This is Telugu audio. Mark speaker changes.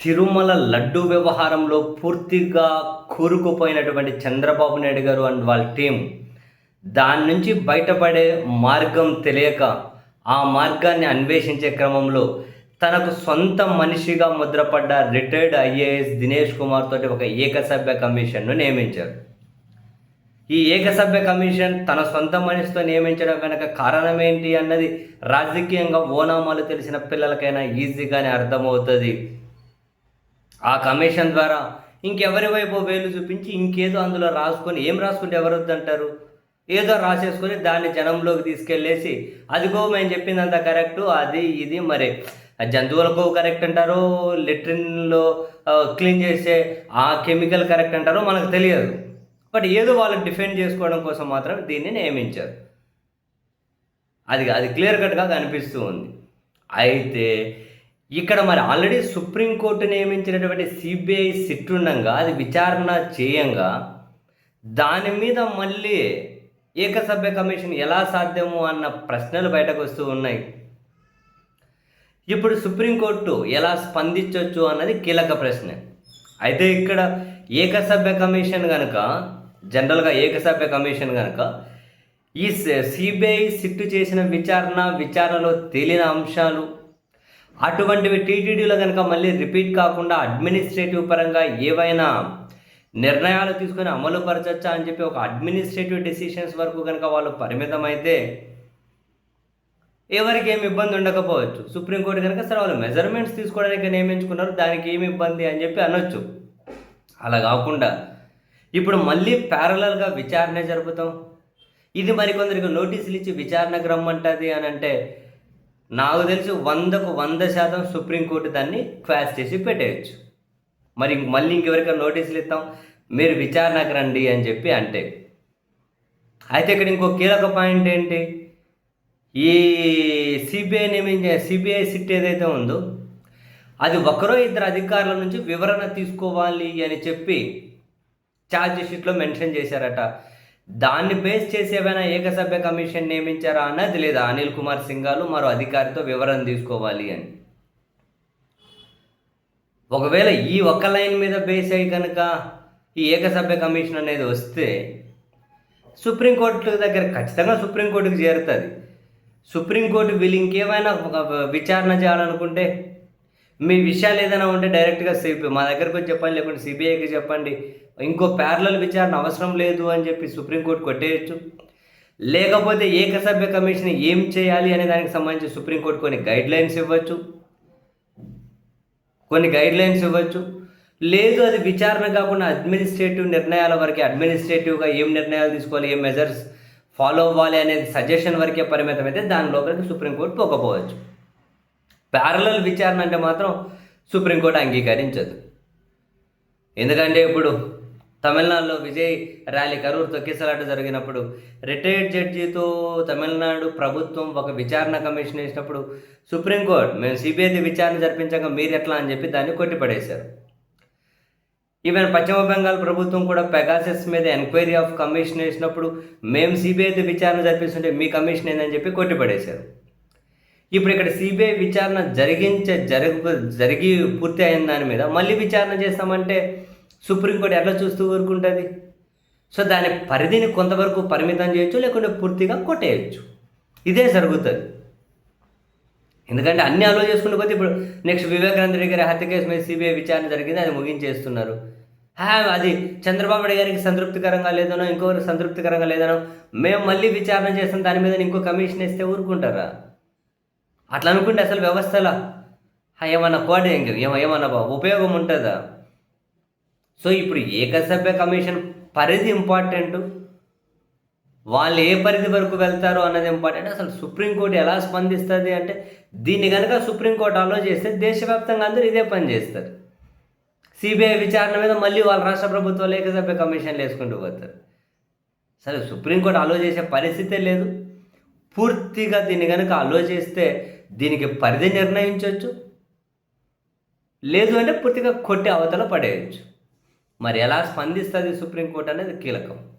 Speaker 1: తిరుమల లడ్డు వ్యవహారంలో పూర్తిగా కూరుకుపోయినటువంటి చంద్రబాబు నాయుడు గారు అండ్ వాళ్ళ టీం దాని నుంచి బయటపడే మార్గం తెలియక ఆ మార్గాన్ని అన్వేషించే క్రమంలో తనకు సొంత మనిషిగా ముద్రపడ్డ రిటైర్డ్ ఐఏఎస్ దినేష్ కుమార్ తోటి ఒక ఏకసభ్య కమిషన్ను నియమించారు. ఈ ఏకసభ్య కమిషన్ తన సొంత మనిషితో నియమించడం వెనక కారణం ఏంటి అన్నది రాజకీయంగా ఓనామాలు తెలిసిన పిల్లలకైనా ఈజీగానే అర్థమవుతుంది. ఆ కమిషన్ ద్వారా ఇంకెవరి వైపు వేలు చూపించి ఇంకేదో అందులో రాసుకొని ఏం రాసుకుంటే ఎవరు వద్దంటారు ఏదో రాసేసుకొని దాన్ని జనంలోకి తీసుకెళ్ళేసి అదిగో మేము చెప్పిందంత కరెక్టు అది ఇది మరి. జంతువులకు కరెక్ట్ అంటారో లెట్రిన్లో క్లీన్ చేసే ఆ కెమికల్ కరెక్ట్ అంటారో మనకు తెలియదు. బట్ ఏదో వాళ్ళు డిఫెండ్ చేసుకోవడం కోసం మాత్రం దీన్ని నియమించారు. అది అది క్లియర్ కట్గా కనిపిస్తూ ఉంది. అయితే ఇక్కడ మరి ఆల్రెడీ సుప్రీంకోర్టు నియమించినటువంటి సిబిఐ సిట్ ఉండగా అది విచారణ చేయంగా దాని మీద మళ్ళీ ఏకసభ్య కమిషన్ ఎలా సాధ్యము అన్న ప్రశ్నలు బయటకు వస్తూ ఉన్నాయి. ఇప్పుడు సుప్రీంకోర్టు ఎలా స్పందించవచ్చు అన్నది కీలక ప్రశ్న. అయితే ఇక్కడ ఏకసభ్య కమిషన్ కనుక జనరల్గా ఏకసభ్య కమిషన్ కనుక ఈ సిబిఐ సిట్టు చేసిన విచారణ విచారణలో తేలిన అంశాలు అటువంటివి టీటీడీలో కనుక మళ్ళీ రిపీట్ కాకుండా అడ్మినిస్ట్రేటివ్ పరంగా ఏవైనా నిర్ణయాలు తీసుకొని అమలు పరచచ్చా అని చెప్పి ఒక అడ్మినిస్ట్రేటివ్ డెసిషన్స్ వరకు కనుక వాళ్ళు పరిమితమైతే ఎవరికి ఏమి ఇబ్బంది ఉండకపోవచ్చు. సుప్రీంకోర్టు కనుక సరే వాళ్ళు మెజర్మెంట్స్ తీసుకోవడానికి నియమించుకున్నారు దానికి ఏమి ఇబ్బంది అని చెప్పి అనొచ్చు. అలా కాకుండా ఇప్పుడు మళ్ళీ ప్యారలల్గా విచారణ జరుపుతాం. ఇది మరికొందరికి నోటీసులు ఇచ్చి విచారణకు రమ్మంటుంది అని అంటే నాకు తెలిసి వందకు వంద శాతం సుప్రీంకోర్టు దాన్ని క్వాష్ చేసి పెట్టేయచ్చు. మరి మళ్ళీ ఇంకెవరికైనా నోటీసులు ఇస్తాం? మీరు విచారణకు రండి అని చెప్పి అంటే. అయితే ఇక్కడ ఇంకో కీలక పాయింట్ ఏంటి? ఈ సిబిఐ నియమించే సిబిఐ సిట్ ఏదైతే ఉందో అది ఒకరో ఇద్దరు అధికారుల నుంచి వివరణ తీసుకోవాలి అని చెప్పి ఛార్జ్ షీట్లో మెన్షన్ చేశారట. దాన్ని బేస్ చేసి ఏమైనా ఏకసభ్య కమిషన్ నియమించారా అన్నది లేదా అనిల్ కుమార్ సింగాలు మరో అధికారితో వివరణ తీసుకోవాలి అని. ఒకవేళ ఈ ఒక్క లైన్ మీద బేస్ అయ్యి కనుక ఈ ఏకసభ్య కమిషన్ అనేది వస్తే సుప్రీంకోర్టు దగ్గర ఖచ్చితంగా సుప్రీంకోర్టుకి చేరుతుంది. సుప్రీంకోర్టు వీళ్ళు ఇంకేమైనా ఒక విచారణ చేయాలనుకుంటే మీ విషయాలు ఏదైనా ఉంటే డైరెక్ట్గా సిబిఐ మా దగ్గరకు వచ్చి చెప్పండి లేకుంటే సిబిఐకి చెప్పండి. ఇంకో ప్యారలల్ విచారణ అవసరం లేదు అని చెప్పి సుప్రీంకోర్టు కొట్టేయచ్చు. లేకపోతే ఏకసభ్య కమిషన్ ఏం చేయాలి అనే దానికి సంబంధించి సుప్రీంకోర్టు కొన్ని గైడ్లైన్స్ ఇవ్వచ్చు. కొన్ని గైడ్లైన్స్ ఇవ్వచ్చు. లేదు అది విచారణ కాకుండా అడ్మినిస్ట్రేటివ్ నిర్ణయాల వరకే అడ్మినిస్ట్రేటివ్గా ఏం నిర్ణయాలు తీసుకోవాలి ఏం మెజర్స్ ఫాలో అవ్వాలి అనేది సజెషన్ వరకే పరిమితం అయితే దాని లోపలికి సుప్రీంకోర్టు పోకపోవచ్చు. ప్యారలల్ విచారణ అంటే మాత్రం సుప్రీంకోర్టు అంగీకరించదు. ఎందుకంటే ఇప్పుడు తమిళనాడులో విజయ్ ర్యాలీ కరూర్ తొక్కిసలాట జరిగినప్పుడు రిటైర్డ్ జడ్జితో తమిళనాడు ప్రభుత్వం ఒక విచారణ కమిషన్ వేసినప్పుడు సుప్రీంకోర్టు మేము సిబిఐది విచారణ జరిపించాక మీరు ఎట్లా అని చెప్పి దాన్ని కొట్టిపడేశారు. ఈవెన్ పశ్చిమ బెంగాల్ ప్రభుత్వం కూడా పెగాసెస్ మీద ఎంక్వైరీ ఆఫ్ కమిషన్ వేసినప్పుడు మేము సిబిఐది విచారణ జరిపిస్తుంటే మీ కమిషన్ ఏందని చెప్పి కొట్టిపడేశారు. ఇప్పుడు ఇక్కడ సిబిఐ విచారణ జరిగించే జరుగు జరిగి పూర్తి అయిన దాని మీద మళ్ళీ విచారణ చేస్తామంటే సుప్రీంకోర్టు ఎట్లా చూస్తూ ఊరుకుంటుంది? సో దాని పరిధిని కొంతవరకు పరిమితం చేయొచ్చు లేకుంటే పూర్తిగా కొట్టేయచ్చు. ఇదే జరుగుతుంది. ఎందుకంటే అన్ని అలో చేసుకుంటూ పోతే ఇప్పుడు నెక్స్ట్ వివేకానంద గారి హత్య కేసు మీద సిబిఐ విచారణ జరిగింది అది ముగించేస్తున్నారు. హా అది చంద్రబాబు నాయుడు గారికి సంతృప్తికరంగా లేదనో ఇంకొకరికి సంతృప్తికరంగా లేదనో మేము మళ్ళీ విచారణ చేస్తాం దాని మీద ఇంకో కమిషన్ ఇస్తే ఊరుకుంటారా? అట్లా అనుకుంటే అసలు వ్యవస్థలా ఏమన్నా కోట ఏమన్నా ఉపయోగం ఉంటుందా? సో ఇప్పుడు ఏకసభ్య కమిషన్ పరిధి ఇంపార్టెంట్ వాళ్ళు ఏ పరిధి వరకు వెళ్తారో అన్నది ఇంపార్టెంట్ అసలు సుప్రీంకోర్టు ఎలా స్పందిస్తుంది అంటే దీన్ని కనుక సుప్రీంకోర్టు అలో చేస్తే దేశవ్యాప్తంగా అందరూ ఇదే పని చేస్తారు. సిబిఐ విచారణ మీద మళ్ళీ వాళ్ళ రాష్ట్ర ప్రభుత్వాలు ఏకసభ్య కమిషన్లు వేసుకుంటూ పోతారు. సరే సుప్రీంకోర్టు అలో చేసే పరిస్థితే లేదు. పూర్తిగా దీన్ని కనుక అలో చేస్తే దీనికి పరిధి నిర్ణయించవచ్చు. లేదు అంటే పూర్తిగా కొట్టి అవతల పడేయచ్చు. మరి ఎలా స్పందిస్తుంది సుప్రీంకోర్టు అనేది కీలకం.